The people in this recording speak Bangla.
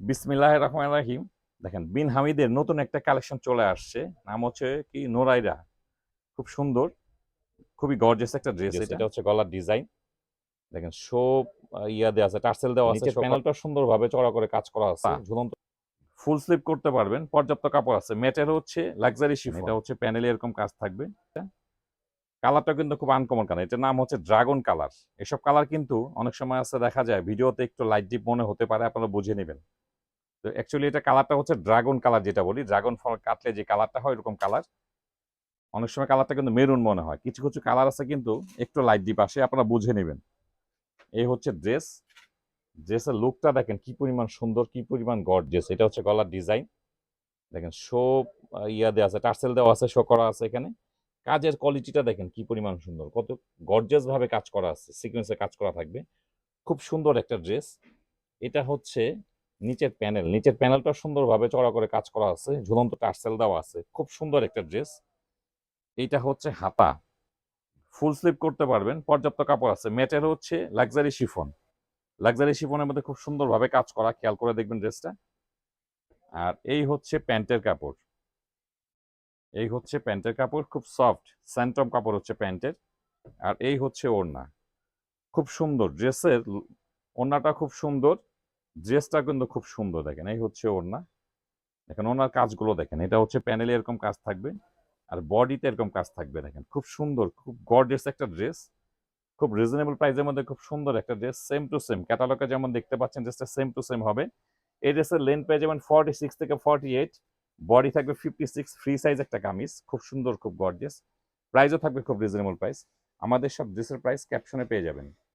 বিসমিল্লাহ রহমান রাহিম। দেখেন বিন হামিদের নতুন একটা কালেকশন চলে আসছে। নাম হচ্ছে কি? নোরাইরা। খুব সুন্দর খুবই গর্জিয়াস একটা ড্রেস এটা। হচ্ছে গলার ডিজাইন দেখেন সব ইয়া দেওয়া আছে টার্সেল দেওয়া আছে প্যানেলটা সুন্দরভাবে চড়া করে কাজ করা আছে ঝুলন্ত। ফুল স্লিপ করতে পারবেন পর্যাপ্ত কাপড় আছে। মেটের হচ্ছে লাক্সারি শিফন এটা হচ্ছে প্যানেলে এরকম কাজ থাকবে। কালারটা কিন্তু খুব আনকমন কালার এটার নাম হচ্ছে ড্রাগন কালার এসব কালার কিন্তু অনেক সময় আছে দেখা যায় ভিডিওতে একটু লাইট ডিপ মনে হতে পারে আপনারা বুঝে নেবেন। তো অ্যাকচুয়ালি এটা কালারটা হচ্ছে ড্রাগন কালার যেটা বলি। ড্রাগন ফল কাটলে যে কালারটা হয় এরকম কালার অনেক সময় কালারটা কিন্তু মেরুন মনে হয়। কিছু কিছু কালার আছে কিন্তু একটু লাইট ডিপ আসে, আপনারা বুঝে নেবেন। এই হচ্ছে ড্রেস ড্রেসের লুকটা দেখেন কি পরিমাণ সুন্দর, কি পরিমাণ গর্জিয়াস এটা হচ্ছে গলার ডিজাইন দেখেন শো ইয়া দেওয়া আছে, টার্সেল দেওয়া আছে শো করা আছে এখানে। কাজের কোয়ালিটিটা দেখেন কি পরিমাণ সুন্দর। কত গর্জিয়াস ভাবে কাজ করা আছে সিকোয়েন্সে কাজ করা থাকবে। খুব সুন্দর একটা ড্রেস এটা হচ্ছে নিচের প্যানেল, নিচের প্যানেলটা সুন্দরভাবে চড়া করে কাজ করা আছে, ঝুলন্ত টার্সেল দেওয়া আছে, খুব সুন্দর একটা ড্রেস। এইটা হচ্ছে হাতা। ফুল স্লিপ করতে পারবেন, পর্যাপ্ত কাপড় আছে। মেটের হচ্ছে লাক্সারি শিফন। লাক্সারি শিফনের মধ্যে খুব সুন্দরভাবে কাজ করা, খেয়াল করে দেখবেন ড্রেসটা। আর এই হচ্ছে প্যান্টের কাপড়। এই হচ্ছে প্যান্টের কাপড়, খুব সফট, স্যান্টম কাপড় হচ্ছে প্যান্টের। আর এই হচ্ছে ওড়না। খুব সুন্দর, ড্রেসের ওড়নাটা খুব সুন্দর। ড্রেসটা কিন্তু খুব সুন্দর দেখেন, এই হচ্ছে ওড়না। দেখেন ওনার কাজগুলো দেখেন, এটা হচ্ছে প্যানেলে এরকম কাজ থাকবে আর বডিতে এরকম কাজ থাকবে দেখেন, খুব সুন্দর, খুব গর্জিয়াস একটা ড্রেস। খুব রিজনেবল প্রাইসের মধ্যে খুব সুন্দর একটা ড্রেস সেম টু সেম ক্যাটালগে যেমন দেখতে পাচ্ছেন ড্রেসটা সেম টু সেম হবে। এই ড্রেসের লেন্থ পেয়ে যাবেন ফর্টি সিক্স থেকে ফর্টি এইট বডি থাকবে ফিফটি সিক্স ফ্রি সাইজ একটা কামিজ, খুব সুন্দর, খুব গর্জিয়াস প্রাইসও থাকবে খুব রিজনেবল প্রাইস আমাদের সব ড্রেসের প্রাইস ক্যাপশনে পেয়ে যাবেন।